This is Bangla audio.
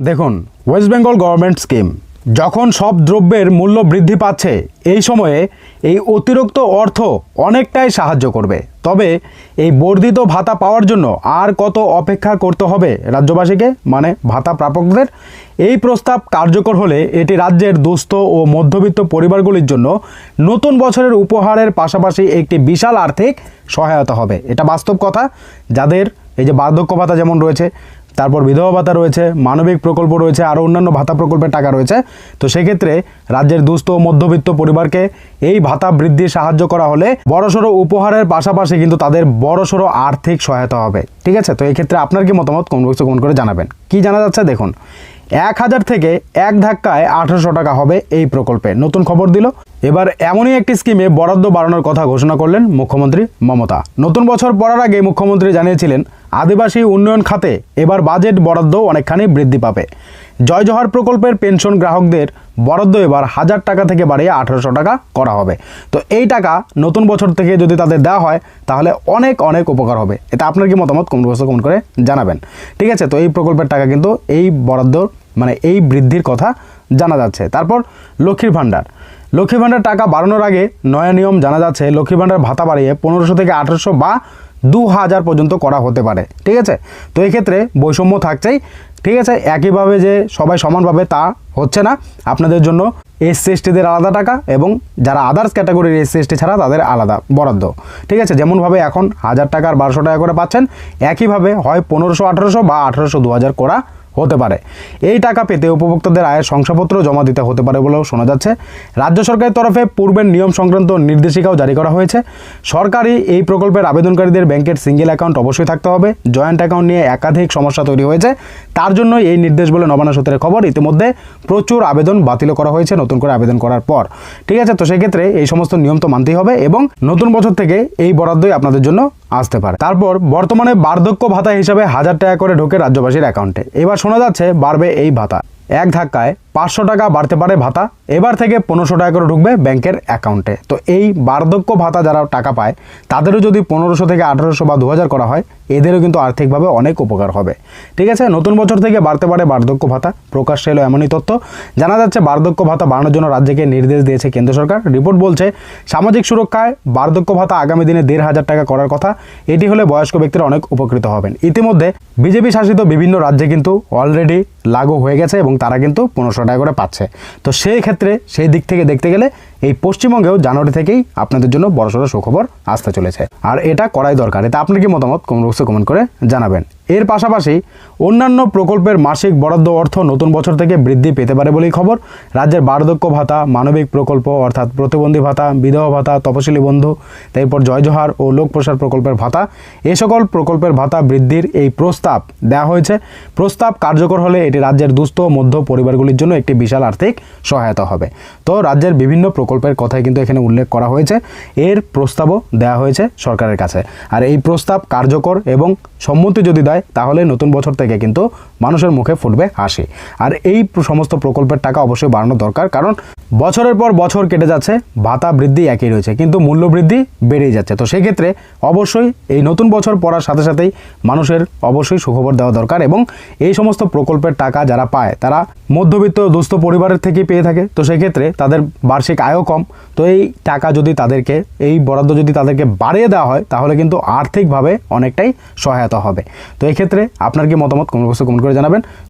দেখুন ওয়েস্ট বেঙ্গল গভর্নমেন্ট স্কিম যখন সব দ্রব্যের মূল্য বৃদ্ধি পাচ্ছে, এই সময়ে এই অতিরিক্ত অর্থ অনেকটাই সাহায্য করবে। তবে এই বর্ধিত ভাতা পাওয়ার জন্য আর কত অপেক্ষা করতে হবে রাজ্যবাসীকে? মানে ভাতা প্রাপকদের? এই প্রস্তাব কার্যকর হলে এটি রাজ্যের দুস্থ ও মধ্যবিত্ত পরিবারগুলির জন্য নতুন বছরের উপহারের পাশাপাশি একটি বিশাল আর্থিক সহায়তা হবে। এটা বাস্তব কথা। যাদের এই যে বার্ধক্য ভাতা যেমন রয়েছে তারপর বিধবা ভাতা রয়েছে, মানবিক প্রকল্প রয়েছে আরও অন্যান্য ভাতা প্রকল্পের টাকা রয়েছে। তো সেক্ষেত্রে রাজ্যের দুস্থ ও মধ্যবিত্ত পরিবারকে এই ভাতা বৃদ্ধির সাহায্য করা হলে বড়সড় উপহারের পাশাপাশি কিন্তু তাদের বড়সড় আর্থিক সহায়তা হবে। ঠিক আছে? তো এক্ষেত্রে ক্ষেত্রে আপনার কি মতামত? কমেন্ট বক্সে কমেন্ট করে জানাবেন। কি জানা যাচ্ছে? দেখুন এক হাজার থেকে এক ধাক্কায় আঠারোশো টাকা হবে এই প্রকল্পে। নতুন খবর দিল। এবার এমনই একটি স্কিমে বরাদ্দ বাড়ানোর কথা ঘোষণা করলেন মুখ্যমন্ত্রী মমতা। নতুন বছর পড়ার আগে মুখ্যমন্ত্রী জানিয়েছিলেন, আদিবাসী উন্নয়ন খাতে এবার বাজেট বরাদ্দ অনেকখানি বৃদ্ধি পাবে। জয় জহার প্রকল্পের পেনশন গ্রাহকদের বরাদ্দ এবার হাজার টাকা থেকে বাড়িয়ে আঠেরোশো টাকা করা হবে। তো এই টাকা নতুন বছর থেকে যদি তাদের দেওয়া হয়, তাহলে অনেক অনেক উপকার হবে। এটা আপনার কি মতামত? কমেন্ট বক্সে কমেন্ট করে জানাবেন। ঠিক আছে, তো এই প্রকল্পের টাকা কিন্তু এই বরাদ্দ মানে এই বৃদ্ধির কথা জানা যাচ্ছে। তারপর লক্ষ্মীর ভাণ্ডার। লক্ষ্মী ভাণ্ডার টাকা বাড়ানোর আগে নয়া নিয়ম জানা যাচ্ছে। লক্ষ্মী ভাণ্ডার ভাতা বাড়িয়ে পনেরোশো থেকে আঠেরোশো বা দু হাজার পর্যন্ত করা হতে পারে, ঠিক আছে? তো এক্ষেত্রে বৈষম্য থাকছেই, ঠিক আছে? একইভাবে যে সবাই সমানভাবে তা হচ্ছে না, আপনাদের জন্য এসসি এসটিদের আলাদা টাকা এবং যারা আদার্স ক্যাটাগরির এসসি এসটি ছাড়া তাদের আলাদা বরাদ্দ, ঠিক আছে? যেমনভাবে এখন হাজার টাকার বারোশো টাকা করে পাচ্ছেন, একইভাবে হয় পনেরোশো, আঠেরোশো বা আঠেরোশো দু হাজার করা হতে পারে। এই টাকা পেতে উপভোক্তাদের আয়ের শংসাপত্র জমা দিতে হতে পারে বলেও শোনা যাচ্ছে। রাজ্য সরকারের তরফে পূর্বের নিয়ম সংক্রান্ত নির্দেশিকাও জারি করা হয়েছে। সরকারি এই প্রকল্পের আবেদনকারীদের ব্যাংকের সিঙ্গেল অ্যাকাউন্ট অবশ্যই থাকতে হবে। জয়েন্ট অ্যাকাউন্ট নিয়ে একাধিক সমস্যা তৈরি হয়েছে। তার জন্য এই নির্দেশ বলে নবান্ন সূত্রের খবর। ইতিমধ্যে প্রচুর আবেদন বাতিল করা হয়েছে নতুন করে আবেদন করার পর। ঠিক আছে, তো সেক্ষেত্রে এই সমস্ত নিয়ম তো মানতেই হবে এবং নতুন বছর থেকে এই বরাদ্দই আপনাদের জন্য আসতে পারে। তারপর বর্তমানে বার্ধক্য ভাতা হিসাবে হাজার টাকা করে ঢোকে রাজ্যবাসীর অ্যাকাউন্টে এবার শোনা যাচ্ছে বাড়বে এই ভাতা। এক ধাক্কায় পাঁচশো টাকা বাড়তে পারে ভাতা। এবার থেকে পনেরোশো টাকা করে ঢুকবে ব্যাংকের অ্যাকাউন্টে। তো এই বার্ধক্য ভাতা যারা টাকা পায়, তাদেরও যদি পনেরোশো থেকে আঠেরোশো বা দু হাজার করা হয়, এদেরও কিন্তু আর্থিকভাবে অনেক উপকার হবে। ঠিক আছে, নতুন বছর থেকে বাড়তে পারে বার্ধক্য ভাতা। প্রকাশ্যে এলো এমনই তথ্য। জানা যাচ্ছে বার্ধক্য ভাতা বাড়ানোর জন্য রাজ্যকে নির্দেশ দিয়েছে কেন্দ্র সরকার। রিপোর্ট বলছে, সামাজিক সুরক্ষায় বার্ধক্য ভাতা আগামী দিনে দেড় হাজার টাকা করার কথা। এটি হলে বয়স্ক ব্যক্তিরা অনেক উপকৃত হবেন। ইতিমধ্যে বিজেপি শাসিত বিভিন্ন রাজ্যে কিন্তু অলরেডি লাগু হয়ে গেছে এবং তারা কিন্তু পনেরোশো টাকা করে পাচ্ছে। তো সেই ক্ষেত্রে সেই দিক থেকে দেখতে গেলে এই পশ্চিমবঙ্গেও জানুয়ারি থেকেই আপনাদের জন্য বড়সড় সুখবর আসতে চলেছে। আর এটা করাই দরকার। এটা আপনার কি মতামত? কমেন্ট বক্সে কমেন্ট করে জানাবেন। এর পাশাপাশি অন্যান্য প্রকল্পের মাসিক বরাদ্দ অর্থ নতুন বছর থেকে বৃদ্ধি পেতে পারে বলেই খবর। রাজ্যের বার্ধক্য ভাতা, মানবিক প্রকল্প অর্থাৎ প্রতিবন্ধী ভাতা, বিধবা ভাতা, তপশিলি বন্ধু, তারপর জয়জোহার ও লোকপ্রসার প্রকল্পের ভাতা, এ সকল প্রকল্পের ভাতা বৃদ্ধির এই প্রস্তাব দেওয়া হয়েছে। প্রস্তাব কার্যকর হলে এটি রাজ্যের দুস্থ, মধ্য পরিবারগুলির জন্য একটি বিশাল আর্থিক সহায়তা হবে। তো রাজ্যের বিভিন্ন প্রকল্পের কথাই কিন্তু এখানে উল্লেখ করা হয়েছে। এর প্রস্তাবও দেওয়া হয়েছে সরকারের কাছে। আর এই প্রস্তাব কার্যকর এবং সম্মতি যদি দেয়, তাহলে নতুন বছর থেকে কিন্তু মানুষের মুখে ফুটবে হাসি। আর এই সমস্ত প্রকল্পের টাকা অবশ্যই বাড়ানো দরকার, কারণ বছরের পর বছর কেটে যাচ্ছে, ভাতা বৃদ্ধি একই রয়েছে, কিন্তু মূল্য বৃদ্ধি বেড়েই যাচ্ছে। তো সেক্ষেত্রে অবশ্যই এই নতুন বছর পড়ার সাথে সাথেই মানুষের অবশ্যই সুখবর দেওয়া দরকার এবং এই সমস্ত প্রকল্পের টাকা যারা পায়, তারা মধ্যবিত্ত দুস্থ পরিবারের থেকে পেয়ে থাকে। তো সেক্ষেত্রে তাদের বার্ষিক আয়ও কম। তো এই টাকা যদি তাদেরকে, এই বরাদ্দ যদি তাদেরকে বাড়িয়ে দেওয়া হয়, তাহলে কিন্তু আর্থিকভাবে অনেকটাই সহায়তা হবে। তো এই ক্ষেত্রে আপনার কি মতামত? কমেন্ট বক্সে কমেন্ট করে জানাবেন।